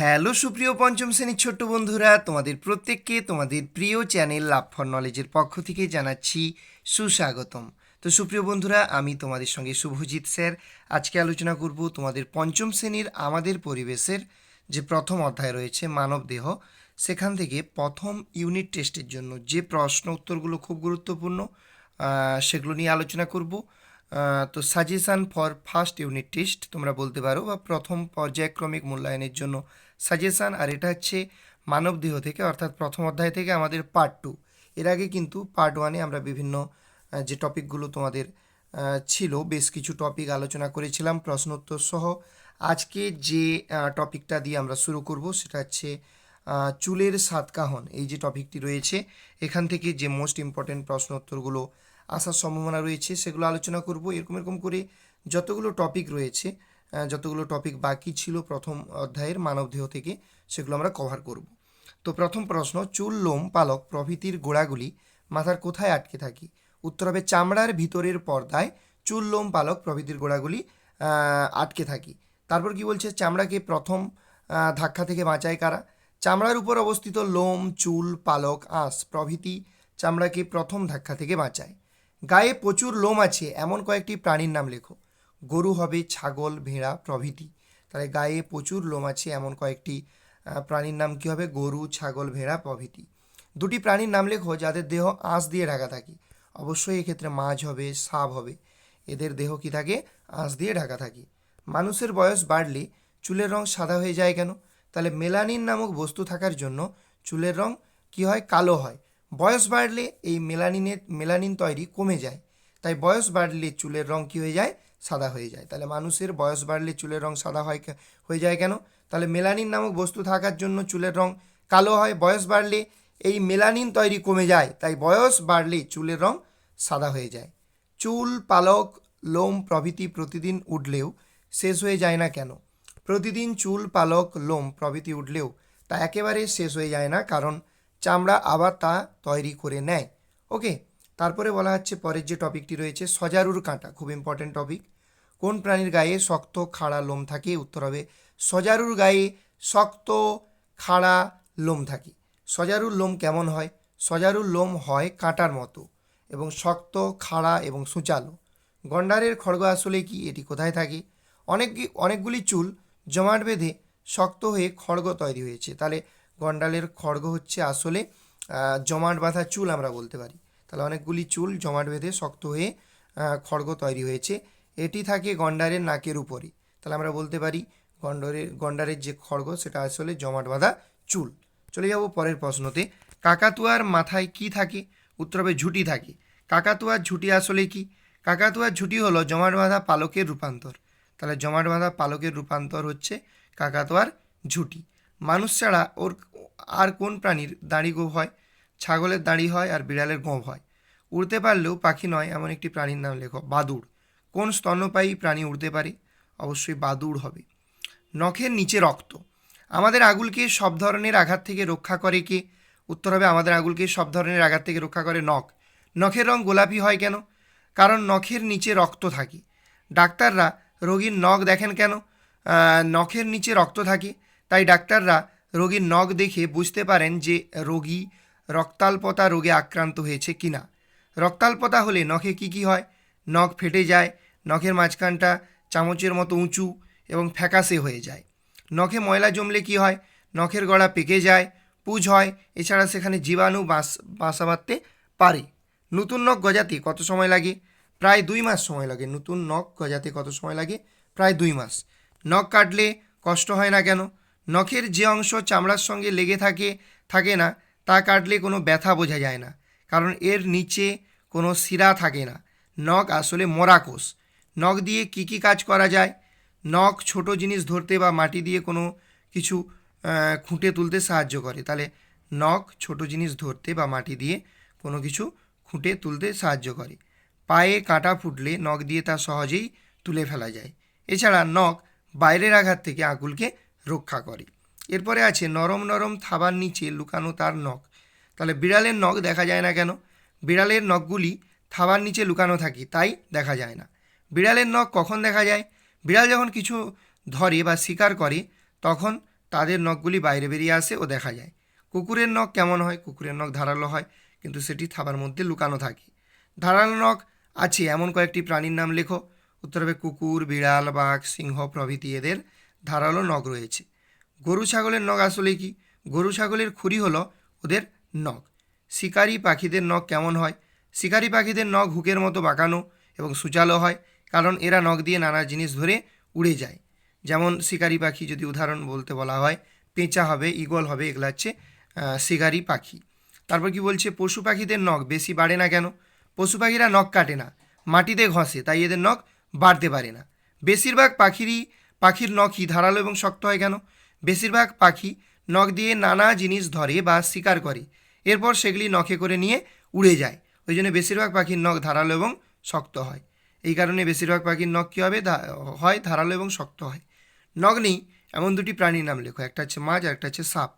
Hello সুপ্রিয় পঞ্চম শ্রেণির ছোট্ট বন্ধুরা, তোমাদের প্রত্যেককে তোমাদের প্রিয় চ্যানেল লাভ ফর নলেজের পক্ষ থেকে জানাচ্ছি সুস্বাগতম। তো সুপ্রিয় বন্ধুরা, আমি তোমাদের সঙ্গে শুভজিৎ স্যার। আজকে আলোচনা করব তোমাদের পঞ্চম শ্রেণির আমাদের পরিবেশের যে প্রথম অধ্যায় রয়েছে, মানব দেহ। সেখান থেকে প্রথম ইউনিট টেস্টের জন্য যে প্রশ্ন উত্তরগুলো খুব গুরুত্বপূর্ণ সেগুলো নিয়ে আলোচনা করব। তো suggestion for first unit test তোমরা বলতে পারো বা প্রথম পর্যায়ক্রমিক মূল্যায়নের জন্য সাজেশান আর এটা হচ্ছে মানব দেহ থেকে, অর্থাৎ প্রথম অধ্যায় থেকে আমাদের পার্ট টু এর আগে কিন্তু পার্ট ওয়ানে আমরা বিভিন্ন যে টপিকগুলো তোমাদের ছিল, বেশ কিছু টপিক আলোচনা করেছিলাম প্রশ্ন উত্তর সহ। আজকে যে টপিকটা দিয়ে আমরা শুরু করব সেটা হচ্ছে চুলের সাতকাহন। এই যে টপিকটি রয়েছে, এখান থেকে যে মোস্ট ইম্পর্টেন্ট প্রশ্ন উত্তরগুলো আসার সম্ভাবনা রয়েছে, সেগুলো আলোচনা করব। এরকম এরকম করে যতগুলো টপিক রয়েছে যতগুলো টপিক বাকি ছিল প্রথম অধ্যায়ের মানবদেহ থেকে, সেগুলো আমরা কভার করব। তো প্রথম প্রশ্ন, চুল, লোম, পালক প্রভৃতির গোড়াগুলি মাথার কোথায় আটকে থাকে? উত্তর হবে চামড়ার ভিতরের পর্দায় চুল, লোম, পালক প্রভৃতির গোড়াগুলি আটকে থাকি। তারপর কি বলছে? চামড়াকে প্রথম ধাক্কা থেকে বাঁচায় কারা? চামড়ার উপর অবস্থিত লোম, চুল, পালক, আঁশ প্রভৃতি চামড়াকে প্রথম ধাক্কা থেকে বাঁচায়। গায়ে প্রচুর লোম আছে, এমন কয়েকটি প্রাণীর নাম লেখো। গরু হবে, ছাগল, ভেড়া প্রভৃতি। তাহলে গায়ে প্রচুর লোম আছে, এমন কয়েকটি প্রাণীর নাম কী হবে? গরু, ছাগল, ভেড়া প্রভৃতি। দুটি প্রাণীর নাম লেখো যাদের দেহ আঁশ দিয়ে ঢাকা থাকে। অবশ্যই এক্ষেত্রে মাছ হবে, সাপ হবে। এদের দেহ কি থাকে? আঁশ দিয়ে ঢাকা থাকে। মানুষের বয়স বাড়লে চুলের রং সাদা হয়ে যায় কেন? তাহলে মেলানিন নামক বস্তু থাকার জন্য চুলের রং কি হয়? কালো হয়। বয়স বাড়লে এই মেলানিনের, মেলানিন তৈরি কমে যায়। তাই বয়স বাড়লে চুলের রং কি হয়ে যায়? সাদা হয়ে যায়। তাহলে মানুষের বয়স বাড়লে চুলের রং সাদা হয় হয়ে যায় কেন? তাহলে মেলানিন নামক বস্তু থাকার জন্য চুলের রং কালো হয়, বয়স বাড়লে এই মেলানিন তৈরি কমে যায়, তাই বয়স বাড়লে চুলের রং সাদা হয়ে যায়। চুল, পালক, লোম প্রভৃতি প্রতিদিন উঠলেও শেষ হয়ে যায় না কেন? প্রতিদিন চুল, পালক, লোম প্রভৃতি উঠলেও তা একেবারে শেষ হয়ে যায় না, কারণ চামড়া আবার তা তৈরি করে নেয়। ওকে, তারপরে বলা হচ্ছে পরের যে টপিকটি রয়েছে, সজারুর কাঁটা, খুব ইম্পর্টেন্ট টপিক কোন প্রাণীর গায়ে শক্ত, খাড়া লোম থাকে? উত্তর হবে সজারুর গায়ে শক্ত, খাড়া লোম থাকে। সজারুর লোম কেমন হয়? সজারুর লোম হয় কাঁটার মতো এবং শক্ত, খাড়া এবং সূচালো। গন্ডারের খড়গ আসলে কি? এটি কোথায় থাকে? অনেক অনেকগুলি চুল জমাট বেঁধে শক্ত হয়ে খড়গ তৈরি হয়েছে। তাহলে গন্ডালের খড়গ হচ্ছে আসলে জমাট বাঁধা চুল আমরা বলতে পারি। তাহলে অনেকগুলি চুল জমাট বেঁধে শক্ত হয়ে খড়গ তৈরি হয়েছে। এটি থাকে গন্ডারের নাকের উপরে তাহলে আমরা বলতে পারি গন্ডারের গন্ডারের যে খড়গ সেটা আসলে জমাট বাঁধা চুল। চলে যাব পরের প্রশ্নতে। কাকাতুয়ার মাথায় কি থাকে? উত্তর হবে ঝুঁটি থাকে। কাকাতুয়ার ঝুঁটি আসলে কি? কাকাতুয়ার ঝুঁটি হলো জমাট বাঁধা পালকের রূপান্তর। তাহলে জমাট বাঁধা পালকের রূপান্তর হচ্ছে কাকাতুয়ার ঝুঁটি। মানুষ ছাড়া ওর আর কোন প্রাণীর দাঁড়ি গোভ হয়? ছাগলের দাঁড়ি হয় আর বিড়ালের গোঁভ হয়। উড়তে পারলেও পাখি নয় এমন একটি প্রাণীর নাম লেখো বাদুড়। কোন স্তন্যপায়ী প্রাণী উড়তে পারে? অবশ্যই বাদুড় হবে। নখের নিচে রক্ত। আমাদের আগুলকে সব ধরনের আঘাত থেকে রক্ষা করে কে? উত্তর হবে আমাদের আগুলকে সব ধরনের আঘাত থেকে রক্ষা করে নখ। নখের রং গোলাপি হয় কেন? কারণ নখের নিচে রক্ত থাকে। ডাক্তাররা রোগীর নখ দেখেন কেন? নখের নিচে রক্ত থাকে, তাই ডাক্তাররা রোগীর নখ দেখে বুঝতে পারেন যে রোগী রক্তাল্পতা রোগে আক্রান্ত হয়েছে কিনা। রক্তাল্পতা হলে নখে কি কি হয়? নখ ফেটে যায় নখের মাঝখানটা চামচের মতো উঁচু এবং ফ্যাকাশে হয়ে যায়। নখে ময়লা জমলে কি হয়? নখের গড়া পেকে যায়, পুজ হয়, এছাড়া সেখানে জীবাণু বাস, বাসা বাঁধতে পারে। নতুন নখ গজাতে কত সময় লাগে? প্রায় দুই মাস সময় লাগে। নতুন নখ গজাতে কত সময় লাগে? প্রায় দুই মাস। নখ কাটলে কষ্ট হয় না কেন? নখের যে অংশ চামড়ার সঙ্গে লেগে থাকে থাকে না, তা কাটলে কোনো ব্যথা বোঝা যায় না। কারণ এর নিচে কোনো শিরা থাকে না। নখ আসলে মরা কোষ নখ দিয়ে কি কি কাজ করা যায়? নখ ছোট জিনিস ধরতে বা মাটি দিয়ে কোনো কিছু খুঁটে তুলতে সাহায্য করে। তাহলে নখ ছোট জিনিস ধরতে বা মাটি দিয়ে কোনো কিছু খুঁটে তুলতে সাহায্য করে। পায়ে কাঁটা ফুটলে নখ দিয়ে তা সহজেই তুলে ফেলা যায়। এছাড়া নখ বাইরের আঘাত থেকে আঙুলকে রক্ষা করে। এরপরে আছে নরম নরম থাবার নিচে লুকানো তার নখ। তাহলে বিড়ালের নখ দেখা যায় না কেন? বিড়ালের নখগুলি থাবার নিচে লুকানো থাকে, তাই দেখা যায় না। বিড়ালের নখ কখন দেখা যায়? বিড়াল যখন কিছু ধরে বা শিকার করে, তখন তাদের নখগুলি বাইরে বেরিয়ে আসে ও দেখা যায়। কুকুরের নখ কেমন হয়? কুকুরের নখ ধারালো হয়, কিন্তু সেটি থাবার মধ্যে লুকানো থাকে। ধারালো নখ আছে, এমন কয়েকটি প্রাণীর নাম লেখো। উত্তর হবে কুকুর, বিড়াল, বাঘ, সিংহ প্রভৃতি এদের ধারালো নখ রয়েছে। গরু ছাগলের নখ আসলে কি? গরু ছাগলের খুরি হলো ওদের নখ। শিকারি পাখিদের নখ কেমন হয়? শিকারি পাখিদের নখ হুকের মতো বাঁকানো এবং সুচালো হয় কারণ এরা নখ দিয়ে নানা জিনিস ধরে উড়ে যায়। যেমন শিকারি পাখি যদি উদাহরণ বলতে বলা হয়, পেঁচা হবে, ঈগল হবে, এগুলো হচ্ছে শিকারি পাখি। তারপর কি বলছে, পশু পাখিদের নখ বেশি বাড়ে না কেন? পশু পাখিরা নখ কাটে না, মাটিতে ঘষে, তাই এদের নখ বাড়তে পারে না। বেশিরভাগ পাখিরই, পাখির নখই ধারালো এবং শক্ত হয় কেন? বেশিরভাগ পাখি নখ দিয়ে নানা জিনিস ধরে বা শিকার করে, এরপর সেগুলি নখে করে নিয়ে উড়ে যায়। ওই জন্য বেশিরভাগ পাখির নখ ধারালো এবং শক্ত হয়। এই কারণে বেশিরভাগ পাখির নখ কী হবে? হয় ধারালো এবং শক্ত হয়। নখ নেই এমন দুটি প্রাণীর নাম লেখো। একটা হচ্ছে মাছ আর একটা হচ্ছে সাপ।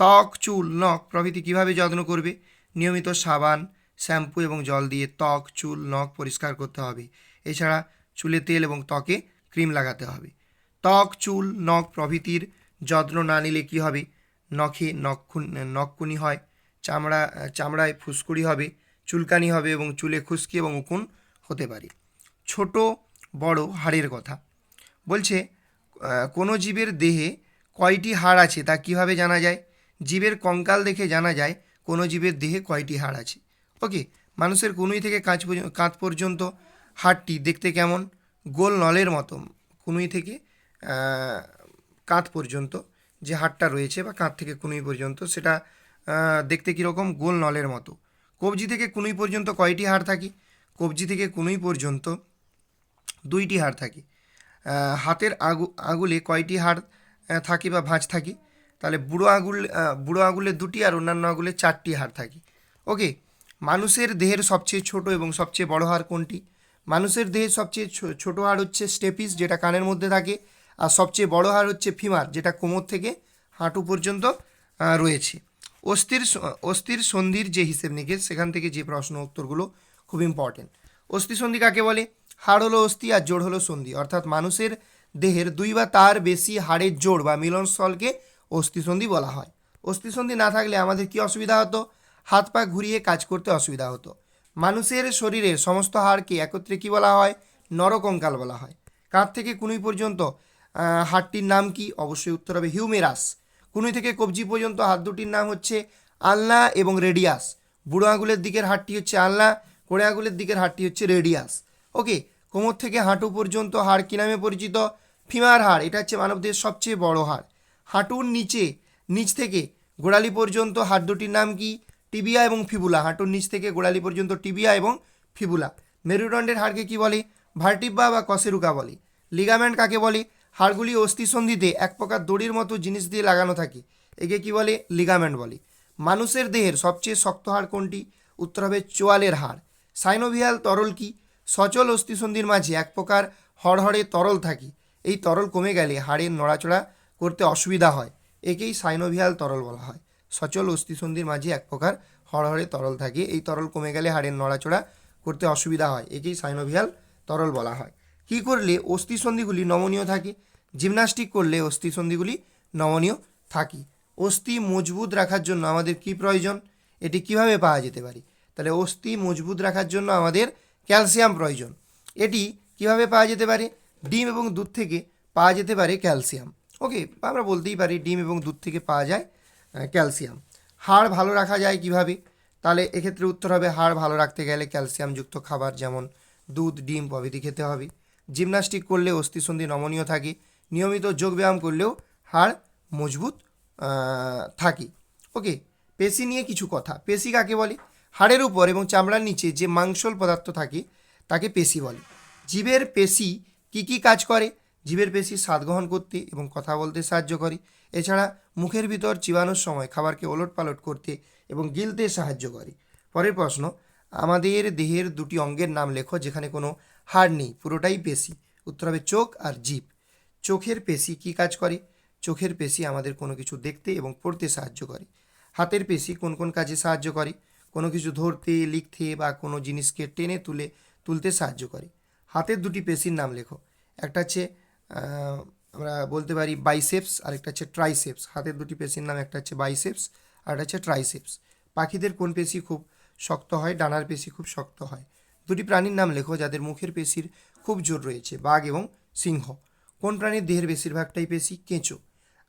ত্বক, চুল, নখ প্রভৃতি কীভাবে যত্ন করবে? নিয়মিত সাবান, শ্যাম্পু এবং জল দিয়ে ত্বক, চুল, নখ পরিষ্কার করতে হবে। এছাড়া চুলে তেল এবং ত্বকে ক্রিম লাগাতে হবে। ত্বক, চুল, নখ প্রভৃতির যত্ন না নিলে কী হবে? নখে নখখুন নখকুনি হয়, চামড়া চামড়ায় ফুসকুড়ি হবে, চুলকানি হবে এবং চুলে খুশকি এবং উকুন হতে পারে। ছোট বড় হাড়ের কথা। বলছে কোনো জীবের দেহে কয়টি হাড় আছে তা কীভাবে জানা যায়? জীবের কঙ্কাল দেখে জানা যায় কোনো জীবের দেহে কয়টি হাড় আছে। ওকে, মানুষের কনুই থেকে কাঁচ কাঁধ পর্যন্ত হাড়টি দেখতে কেমন? গোল নলের মতো। কনুই থেকে কাঁধ পর্যন্ত যে হাড়টা রয়েছে বা কাঁধ থেকে কুনুই পর্যন্ত সেটা দেখতে কীরকম? গোল নলের মতো। কবজি থেকে কুনুই পর্যন্ত কয়টি হাড় থাকে? কবজি থেকে কুনুই পর্যন্ত দুইটি হাড় থাকে। হাতের আগু, আঙুলে কয়টি হাড় থাকে বা ভাঁজ থাকে? তাহলে বুড়ো আঙুল বুড়ো আঙুলে দুটি আর অন্যান্য আঙুলে চারটি হাড় থাকে। ওকে, মানুষের দেহের সবচেয়ে ছোট এবং সবচেয়ে বড় হাড় কোনটি? মানুষের দেহের সবচেয়ে ছোট হাড় হচ্ছে স্টেপিস যেটা কানের মধ্যে থাকে, আর সবচেয়ে বড় হাড় হচ্ছে ফিমার, যেটা কোমর থেকে হাঁটু পর্যন্ত রয়েছে। অস্থির অস্থির সন্ধির যে হিসেব নিকেশ, সেখান থেকে যে প্রশ্ন উত্তরগুলো খুব ইম্পর্টেন্ট অস্থি সন্ধি কাকে বলে? হাড় হলো অস্থি আর জোড় হলো সন্ধি। অর্থাৎ মানুষের দেহের দুই বা তার বেশি হাড়ের জোড় বা মিলনস্থলকে অস্থিসন্ধি বলা হয়। অস্থিসন্ধি না থাকলে আমাদের কি অসুবিধা হতো? হাত পা ঘুরিয়ে কাজ করতে অসুবিধা হতো। মানুষের শরীরের সমস্ত হাড়কে একত্রে কি বলা হয়? নরকঙ্কাল বলা হয়। কাঁধ থেকে কুনুই পর্যন্ত হাড়টির নাম কি? অবশ্যই উত্তর হবে হিউমেরাস। কুনুই থেকে কবজি পর্যন্ত হাত দুটির নাম হচ্ছে আলনা এবং রেডিয়াস। বুড়ো আঙুলের দিকের হাড়টি হচ্ছে আলনা, কোড়ে আঙুলের দিকের হাড়টি হচ্ছে রেডিয়াস। ওকে কোমর থেকে হাঁটু পর্যন্ত হাড় কী নামে পরিচিত? ফিমার হাড়, এটা হচ্ছে মানবদেহের সবচেয়ে বড় হাড়। হাঁটুর নিচে, নিচ থেকে গোড়ালি পর্যন্ত হাড় দুটির নাম কি? টিবিয়া এবং ফিবুলা। হাঁটুর নিচ থেকে গোড়ালি পর্যন্ত টিবিয়া এবং ফিবুলা। মেরুদণ্ডের হাড়কে কি বলে? ভার্টিব্বা বা কসেরুকা বলে। লিগামেন্ট কাকে বলে? হাড়গুলি অস্থিসন্ধিতে এক প্রকার দড়ির মতো জিনিস দিয়ে লাগানো থাকে। একে কি বলে? লিগামেন্ট বলে। মানুষের দেহের সবচেয়ে শক্ত হাড় কোনটি? উত্তর হবে চোয়ালের হাড়। সাইনোভিয়াল তরল কি? সচল অস্থিসন্ধির মাঝে এক প্রকার হড়হড়ে তরল থাকে। এই তরল কমে গেলে হাড়ের নড়াচড়া করতে অসুবিধা হয়। একেই সাইনোভিয়াল তরল বলা হয়। সচল অস্থিসন্ধির মাঝে এক প্রকার হড়হড়ে তরল থাকে। এই তরল কমে গেলে হাড়ের নড়াচড়া করতে অসুবিধা হয়। একেই সাইনোভিয়াল তরল বলা হয়। কী করলে অস্থিসন্ধিগুলি নমনীয় থাকে? জিমনাস্টিক করলে অস্থিসন্ধিগুলি নমনীয় থাকে। অস্থি মজবুত রাখার জন্য আমাদের কি প্রয়োজন? এটি কীভাবে পাওয়া যেতে পারে? তাহলে অস্থি মজবুত রাখার জন্য আমাদের ক্যালসিয়াম প্রয়োজন। এটি কীভাবে পাওয়া যেতে পারে? ডিম এবং দুধ থেকে পাওয়া যেতে পারে ক্যালসিয়াম। ওকে, আমরা বলতেই পারি ডিম এবং দুধ থেকে পাওয়া যায় ক্যালসিয়াম। হাড় ভালো রাখা যায় কীভাবে? তাহলে এক্ষেত্রে উত্তর হবে হাড় ভালো রাখতে গেলে ক্যালসিয়ামযুক্ত খাবার যেমন দুধ, ডিম প্রভৃতি খেতে হবে। জিমনাস্টিক করলে অস্থিসন্ধি নমনীয় থাকে। নিয়মিত যোগব্যায়াম করলেও হাড় মজবুত থাকে। ওকে, পেশি নিয়ে কিছু কথা। পেশি কাকে বলে? হাড়ের উপর এবং চামড়ার নিচে যে মাংসল পদার্থ থাকে, তাকে পেশি বলে। জীবের পেশি কি কি কাজ করে? জীবের পেশি স্বাদ গ্রহণ করতে এবং কথা বলতে সাহায্য করে। এছাড়া মুখের ভিতর চিবানোর সময় খাবারকে ওলট পালট করতে এবং গিলতে সাহায্য করে। পরের প্রশ্ন, আমাদের দেহের দুটি অঙ্গের নাম লেখো যেখানে কোনো হাড় নেই, পুরোটাই পেশি। উত্তর হবে চোখ আর জীব। চোখের পেশি কি কাজ করে? চোখের পেশি আমাদের কোনো কিছু দেখতে এবং পড়তে সাহায্য করে। হাতের পেশি কোন কোন কাজে সাহায্য করে? কোনো কিছু ধরতে, লিখতে বা কোনো জিনিসকে টেনে তুলে, তুলতে সাহায্য করে। হাতের দুটি পেশির নাম লেখো। একটা হচ্ছে আমরা বলতে পারি বাইসেপস আর একটা হচ্ছে ট্রাইসেপস। হাতের দুটি পেশির নাম একটা হচ্ছে বাইসেপস, আর একটা হচ্ছে ট্রাইসেপস। পাখিদের কোন পেশি খুব শক্ত হয়? ডানার পেশি খুব শক্ত হয়। দুটি প্রাণীর নাম লেখো যাদের মুখের পেশির খুব জোর রয়েছে, বাঘ এবং সিংহ। কোন প্রাণীর দেহের বেশিরভাগটাই পেশি কেঁচো?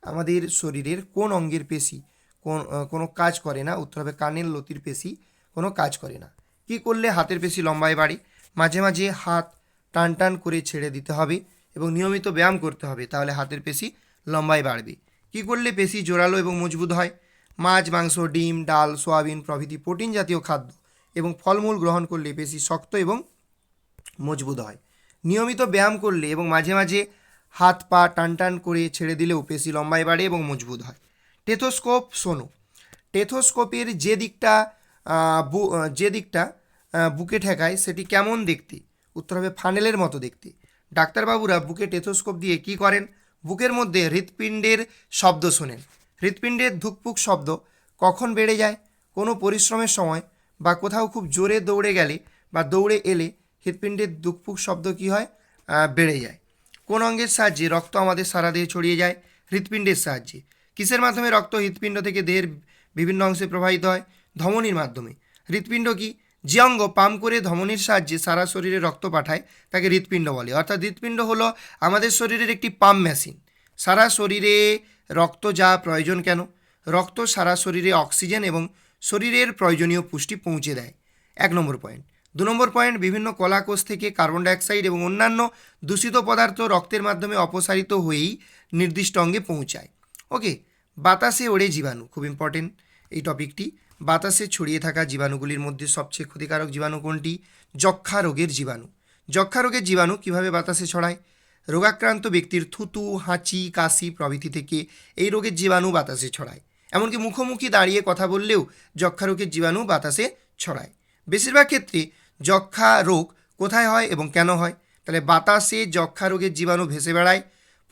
আমাদের শরীরের কোন অঙ্গের পেশি কোন কোনো কাজ করে না। উত্তর হবে কানের লতির পেশি, কোনো কাজ করে না। কি করলে হাতের পেশি লম্বায় বাড়ে? মাঝে মাঝে হাত টান টান করে ছেড়ে দিতে হবে এবং নিয়মিত ব্যায়াম করতে হবে, তাহলে হাতের পেশি লম্বায় বাড়বে। কি করলে পেশি জোরালো এবং মজবুত হয়? মাছ, মাংস, ডিম, ডাল, সোয়াবিন প্রভৃতি প্রোটিন জাতীয় খাদ্য এবং ফলমূল গ্রহণ করলে পেশি শক্ত এবং মজবুত হয়। নিয়মিত ব্যায়াম করলে এবং মাঝে মাঝে হাত পা টান টান করে ছেড়ে দিলেও পেশি লম্বায় বাড়ে এবং মজবুত হয়। টেথোস্কোপ, শোনো। টেথোস্কোপের যে দিকটা যে দিকটা বুকে ঠেকায় সেটি কেমন দেখতে? উত্তর হবে ফানেলের মতো দেখতে। ডাক্তারবাবুরা বুকে টেথোস্কোপ দিয়ে কি করেন? বুকের মধ্যে হৃৎপিণ্ডের শব্দ শোনেন। হৃৎপিণ্ডের ধুকপুক শব্দ কখন বেড়ে যায়? কোনো পরিশ্রমের সময় বা কোথাও খুব জোরে দৌড়ে গেলে বা দৌড়ে এলে হৃৎপিণ্ডের দুকপুক শব্দ কী হয়? বেড়ে যায়। কোন অঙ্গের সাহায্যে রক্ত আমাদের সারা দেহে ছড়িয়ে যায়? হৃৎপিণ্ডের সাহায্যে। কিসের মাধ্যমে রক্ত হৃৎপিণ্ড থেকে দেহের বিভিন্ন অংশে প্রবাহিত হয়? ধমনির মাধ্যমে। হৃৎপিণ্ড কি? যে অঙ্গ পাম্প করে ধমনির সাহায্যে সারা শরীরে রক্ত পাঠায়, তাকে হৃৎপিণ্ড বলে। অর্থাৎ হৃৎপিণ্ড হলো আমাদের শরীরের একটি পাম্প মেশিন। সারা শরীরে রক্ত যা প্রয়োজন কেন? রক্ত সারা শরীরে অক্সিজেন এবং শরীরের প্রয়োজনীয় পুষ্টি পৌঁছে দেয়। এক নম্বর পয়েন্ট। দু নম্বর পয়েন্ট, বিভিন্ন কলাকোষ থেকে কার্বন ডাইঅক্সাইড এবং অন্যান্য দূষিত পদার্থ রক্তের মাধ্যমে অপসারিত হয়েই নির্দিষ্ট অঙ্গে পৌঁছায়। ওকে বাতাসে ওড়ে জীবাণু, খুব ইম্পর্টেন্ট এই টপিকটি। বাতাসে ছড়িয়ে থাকা জীবাণুগুলির মধ্যে সবচেয়ে ক্ষতিকারক জীবাণু কোনটি? যক্ষা রোগের জীবাণু। যক্ষা রোগের জীবাণু কীভাবে বাতাসে ছড়ায়? রোগাক্রান্ত ব্যক্তির থুতু, হাঁচি, কাশি প্রভৃতি থেকে এই রোগের জীবাণু বাতাসে ছড়ায়। এমনকি মুখোমুখি দাঁড়িয়ে কথা বললেও যক্ষা রোগের জীবাণু বাতাসে ছড়ায়। বেশিরভাগ ক্ষেত্রে যক্ষা রোগ কোথায় হয় এবং কেন হয়? তাহলে বাতাসে যক্ষা রোগের জীবাণু ভেসে বেড়ায়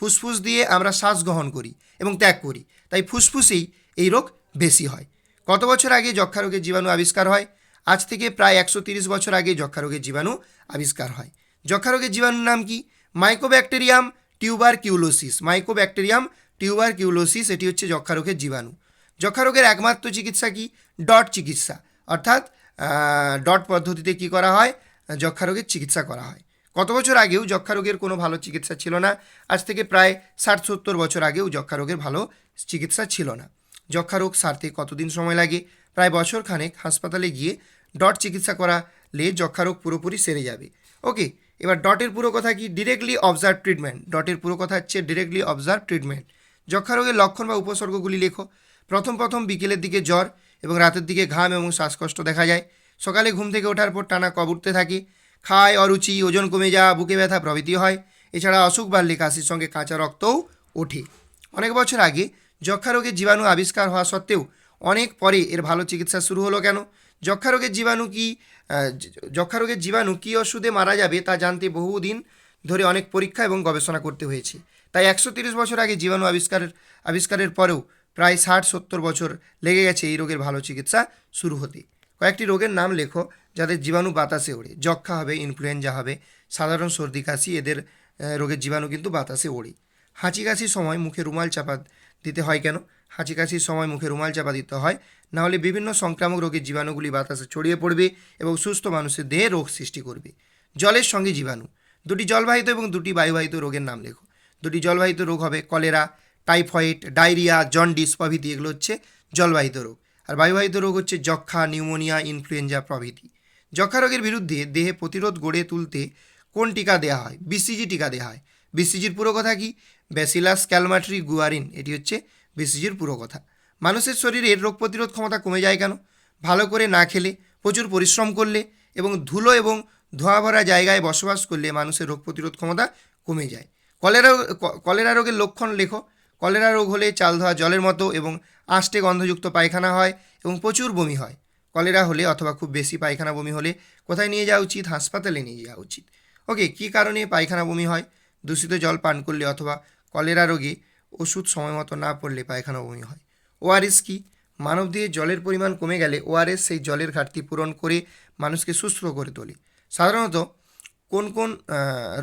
ফুসফুস দিয়ে আমরা শ্বাস গ্রহণ করি এবং ত্যাগ করি। তাই ফুসফুসেই এই রোগ বেশি হয়। কত বছর আগে যক্ষা রোগের জীবাণু আবিষ্কার হয়? আজ থেকে প্রায় একশো বছর আগে যক্ষা রোগের জীবাণু আবিষ্কার হয়। যক্ষা রোগের জীবাণুর নাম কি? Mycobacterium tuberculosis mycobacterium tuberculosis এটি হচ্ছে যক্ষা রোগের জীবাণু। যক্ষা রোগের একমাত্র চিকিৎসা কি? ডট চিকিৎসা। অর্থাৎ ডট পদ্ধতিতে কি করা হয়? যক্ষা রোগের চিকিৎসা করা হয়। কত বছর আগেও যক্ষা রোগের কোনো ভালো চিকিৎসা ছিল না। আজ থেকে প্রায় ষাট সত্তর বছর আগেও যক্ষা রোগের ভালো চিকিৎসা ছিল না। যক্ষা রোগ সারতে কতদিন সময় লাগে? প্রায় বছর খানেক হাসপাতালে গিয়ে ডট চিকিৎসা করালে যক্ষা রোগ পুরোপুরি সেরে যাবে। ওকে, এবার ডটের পুরো কথা কি? ডিরেক্টলি অবজার্ভ ট্রিটমেন্ট ডটের পুরো কথা হচ্ছে ডিরেক্টলি অবজার্ভ ট্রিটমেন্ট যক্ষা রোগের লক্ষণ বা উপসর্গগুলি লেখো। প্রথম প্রথম বিকেলের দিকে জ্বর এবং রাতের দিকে ঘাম এবং শ্বাসকষ্ট দেখা যায়। সকালে ঘুম থেকে ওঠার পর টানা কব উঠতে থাকে। খায় অরুচি ওজন কমে যাওয়া বুকে ব্যথা প্রভৃতি হয়। এছাড়া অসুখ বাড়লে কাশির সঙ্গে কাঁচা রক্তও ওঠে। অনেক বছর আগে যক্ষা রোগের জীবাণু আবিষ্কার হওয়া সত্ত্বেও অনেক পরে এর ভালো চিকিৎসা শুরু হলো কেন? যক্ষা রোগের জীবাণু কি যক্ষা রোগের জীবাণু কী ওষুধে মারা যাবে তা জানতে বহুদিন ধরে অনেক পরীক্ষা এবং গবেষণা করতে হয়েছে। তাই একশো তিরিশ বছর আগে জীবাণু আবিষ্কারের আবিষ্কারের পরেও প্রায় ষাট সত্তর বছর লেগে গেছে এই রোগের ভালো চিকিৎসা শুরু হতে। কয়েকটি রোগের নাম লেখো যাদের জীবাণু বাতাসে ওড়ে। যক্ষা হবে, ইনফ্লুয়েঞ্জা হবে, সাধারণ সর্দি কাশি, এদের রোগের জীবাণু কিন্তু বাতাসে ওড়ে। হাঁচি কাশির সময় মুখে রুমাল চাপা দিতে হয় কেন? হাঁচি কাশির সময় মুখে রুমাল চাপা দিতে হয়, না হলে বিভিন্ন সংক্রামক রোগের জীবাণুগুলি বাতাসে ছড়িয়ে পড়বে এবং সুস্থ মানুষের দেহে রোগ সৃষ্টি করবে। জলের সঙ্গে জীবাণু। দুটি জলবাহিত এবং দুটি বায়ুবাহিত রোগের নাম লেখো। দুটি জলবাহিত রোগ হবে কলেরা, টাইফয়েড, ডায়রিয়া, জন্ডিস প্রভৃতি, এগুলো হচ্ছে জলবাহিত রোগ। আর বায়ুবাহিত রোগ হচ্ছে যক্ষা নিউমোনিয়া, ইনফ্লুয়েঞ্জা প্রভৃতি। যক্ষা রোগের বিরুদ্ধে দেহে প্রতিরোধ গড়ে তুলতে কোন টিকা দেওয়া হয়? বিসিজি টিকা দেওয়া হয়। বিসিজির পুরো কথা কি? ব্যাসিলাস ক্যালমাট্রি গুয়ারিন এটি হচ্ছে বিসিজির পুরো কথা। মানুষের শরীরের রোগ প্রতিরোধ ক্ষমতা কমে যায় কেন? ভালো করে না খেলে, প্রচুর পরিশ্রম করলে এবং ধুলো এবং ধোঁয়া ভরা জায়গায় বসবাস করলে মানুষের রোগ প্রতিরোধ ক্ষমতা কমে যায়। কলেরা কলেরা রোগের লক্ষণ লেখো। কলেরা রোগ হলে চাল ধোয়া জলের মতো এবং আষ্টে গন্ধযুক্ত পায়খানা হয় এবং প্রচুর বমি হয়। কলেরা হলে অথবা খুব বেশি পায়খানা বমি হলে কোথায় নিয়ে যাওয়া উচিত? হাসপাতালে নিয়ে যাওয়া উচিত। ওকে কী কারণে পায়খানা বমি হয়? দূষিত জল পান করলে অথবা কলেরা রোগে ওষুধ সময় মতো না পড়লে পায়খানা বমি হয়। ওআরএস কি? মানবদেহে জলের পরিমাণ কমে গেলে ওআরএস সেই জলের ঘাটতি পূরণ করে মানুষকে সুস্থ করে তোলে। সাধারণত কোন কোন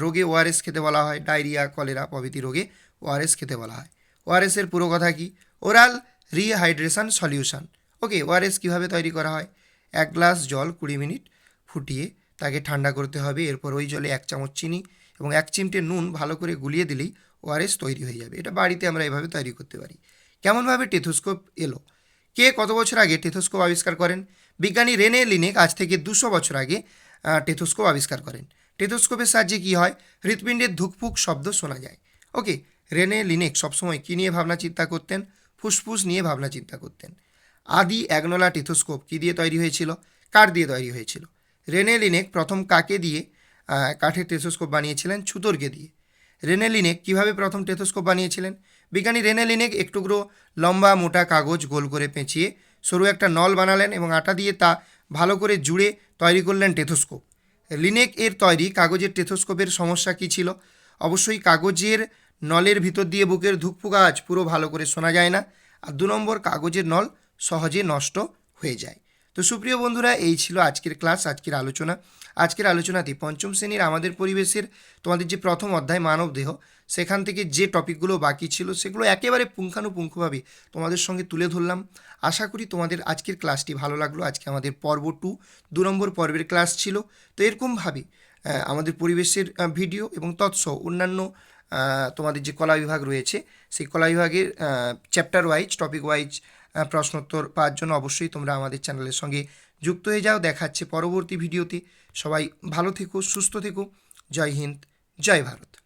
রোগে ওআরএস খেতে বলা হয়? ডায়রিয়া, কলেরা প্রভৃতি রোগে ওআরএস খেতে বলা হয়। ওআরএসের পুরো কথা কি? Oral rehydration solution. Okay, ORS কীভাবে তৈরি করা হয়? এক গ্লাস জল কুড়ি মিনিট ফুটিয়ে তাকে ঠান্ডা করতে হবে। এরপর ওই জলে এক চামচ চিনি এবং এক চিমটে নুন ভালো করে গুলিয়ে দিলেই ওআরএস তৈরি হয়ে যাবে। এটা বাড়িতে আমরা এভাবে তৈরি করতে পারি। কেমনভাবে টেথোস্কোপ এলো? কে কত বছর আগে টেথোস্কোপ আবিষ্কার করেন? বিজ্ঞানী রেনে লিনেক আজ থেকে দুশো বছর আগে টেথোস্কোপ আবিষ্কার করেন। টেথোস্কোপের সাহায্যে কী হয়? হৃৎপিণ্ডের ধুকফুক শব্দ শোনা যায়। ওকে রেনে, লিনেক সবসময় কী নিয়ে ভাবনা চিন্তা করতেন? ফুসফুস নিয়ে ভাবনা চিন্তা করতেন। আদি একনলা টেথোস্কোপ কী দিয়ে তৈরি হয়েছিল? কাঠ দিয়ে তৈরি হয়েছিল? রেনে, লিনেক প্রথম কাকে দিয়ে কাঠের টেথোস্কোপ বানিয়েছিলেন? ছুতোরকে দিয়ে। রেনে, লিনেক কীভাবে প্রথম টেথোস্কোপ বানিয়েছিলেন? বিজ্ঞানী রেনে, লিনেক একটুকরো লম্বা, মোটা কাগজ গোল করে পেঁচিয়ে সরু একটা নল বানালেন এবং আটা দিয়ে তা ভালো করে জুড়ে তৈরি করলেন টেথোস্কোপ। লিনেক এর তৈরি কাগজের টেথোস্কোপের সমস্যা কী ছিল? অবশ্যই কাগজের নলের ভিতর দিয়ে বুকের ধুকফুক আওয়াজ পুরো ভালো করে শোনা যায় না আর দু নম্বর কাগজের নল সহজে নষ্ট হয়ে যায়। তো সুপ্রিয় বন্ধুরা, এই ছিল আজকের ক্লাস, আজকের আলোচনা। আজকের আলোচনাতে পঞ্চম শ্রেণির আমাদের পরিবেশের তোমাদের যে প্রথম অধ্যায়, মানব দেহ, সেখান থেকে যে টপিকগুলো বাকি ছিল সেগুলো একেবারে পুঙ্খানুপুঙ্খভাবে তোমাদের সঙ্গে তুলে ধরলাম। আশা করি তোমাদের আজকের ক্লাসটি ভালো লাগল। আজকে আমাদের পর্ব টু, দু নম্বর পর্বের ক্লাস ছিল। তো এরকমভাবে আমাদের পরিবেশের ভিডিও এবং তৎসহ অন্যান্য তোমাদের যে কলা বিভাগ রয়েছে, সেই কলা বিভাগের চ্যাপ্টার ওয়াইজ টপিক ওয়াইজ প্রশ্নোত্তর পাওয়ার জন্য অবশ্যই তোমরা আমাদের চ্যানেলের সঙ্গে যুক্ত হয়ে যাও। দেখাচ্ছে পরবর্তী ভিডিওতে সবাই ভালো থেকো, সুস্থ থেকো। জয় হিন্দ, জয় ভারত।